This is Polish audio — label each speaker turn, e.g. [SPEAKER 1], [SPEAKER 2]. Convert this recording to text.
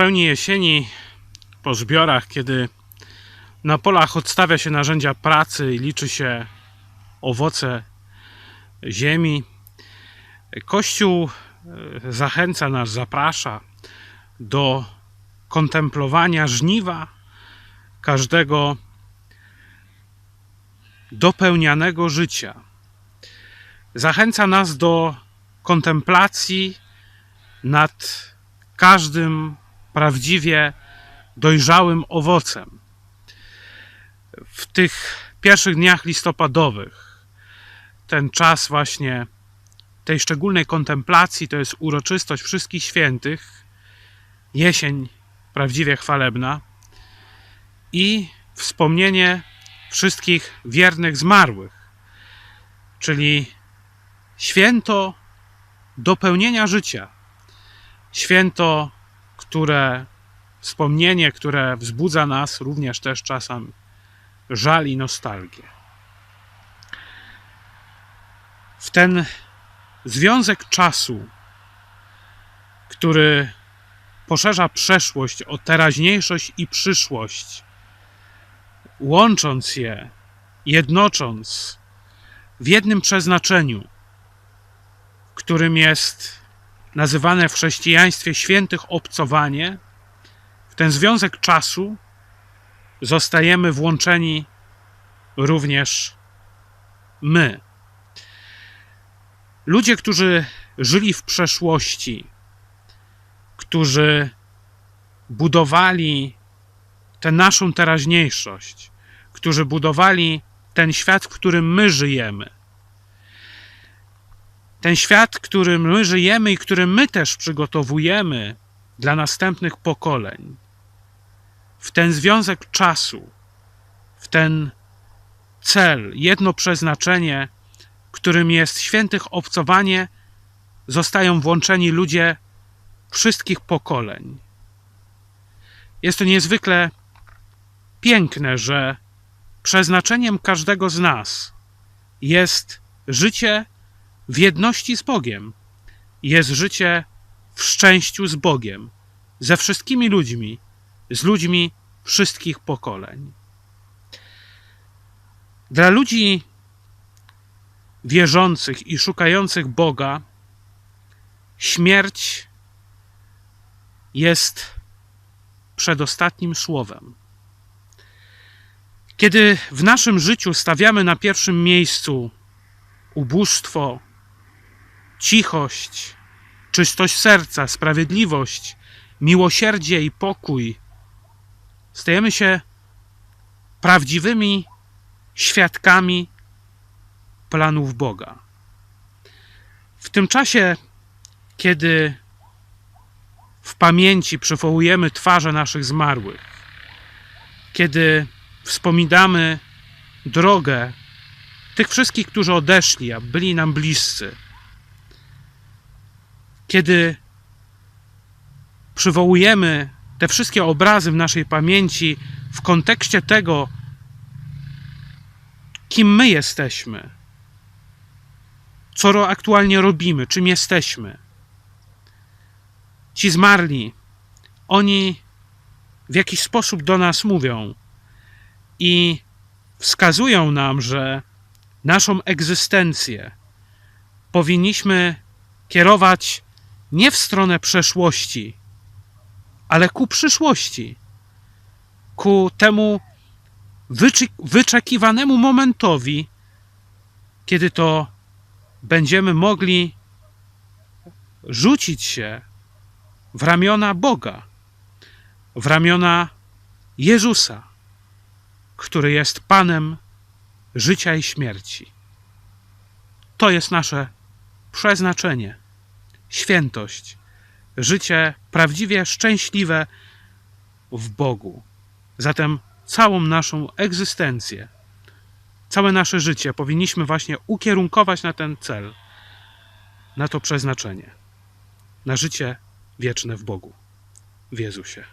[SPEAKER 1] pełni jesieni, po zbiorach, kiedy na polach odstawia się narzędzia pracy i liczy się owoce ziemi, Kościół e, zachęca nas, zaprasza do kontemplowania żniwa każdego dopełnianego życia. Zachęca nas do kontemplacji nad każdym prawdziwie dojrzałym owocem. W tych pierwszych dniach listopadowych, ten czas właśnie tej szczególnej kontemplacji, to jest uroczystość wszystkich świętych, jesień prawdziwie chwalebna i wspomnienie wszystkich wiernych zmarłych, czyli święto dopełnienia życia, święto, które wspomnienie, które wzbudza nas również też czasem żal i nostalgię. W ten związek czasu, który poszerza przeszłość o teraźniejszość i przyszłość, łącząc je, jednocząc w jednym przeznaczeniu, którym jest nazywane w chrześcijaństwie świętych obcowanie, w ten związek czasu zostajemy włączeni również my. Ludzie, którzy żyli w przeszłości, którzy budowali tę naszą teraźniejszość, którzy budowali ten świat, w którym my żyjemy. Ten świat, którym my żyjemy i który my też przygotowujemy dla następnych pokoleń. W ten związek czasu, w ten cel, jedno przeznaczenie, którym jest świętych obcowanie, zostają włączeni ludzie wszystkich pokoleń. Jest to niezwykle piękne, że przeznaczeniem każdego z nas jest życie w jedności z Bogiem, jest życie w szczęściu z Bogiem, ze wszystkimi ludźmi, z ludźmi wszystkich pokoleń. Dla ludzi wierzących i szukających Boga, śmierć jest przedostatnim słowem. Kiedy w naszym życiu stawiamy na pierwszym miejscu ubóstwo, cichość, czystość serca, sprawiedliwość, miłosierdzie i pokój, stajemy się prawdziwymi świadkami planów Boga. W tym czasie, kiedy w pamięci przywołujemy twarze naszych zmarłych, kiedy wspominamy drogę tych wszystkich, którzy odeszli, a byli nam bliscy, kiedy przywołujemy te wszystkie obrazy w naszej pamięci w kontekście tego, kim my jesteśmy, co aktualnie robimy, czym jesteśmy. Ci zmarli, oni w jakiś sposób do nas mówią i wskazują nam, że naszą egzystencję powinniśmy kierować nie w stronę przeszłości, ale ku przyszłości, ku temu wyczekiwanemu momentowi, kiedy to będziemy mogli rzucić się w ramiona Boga, w ramiona Jezusa, który jest Panem życia i śmierci. To jest nasze przeznaczenie, świętość, życie prawdziwie szczęśliwe w Bogu. Zatem całą naszą egzystencję całe nasze życie powinniśmy właśnie ukierunkować na ten cel, na to przeznaczenie, na życie wieczne w Bogu, w Jezusie.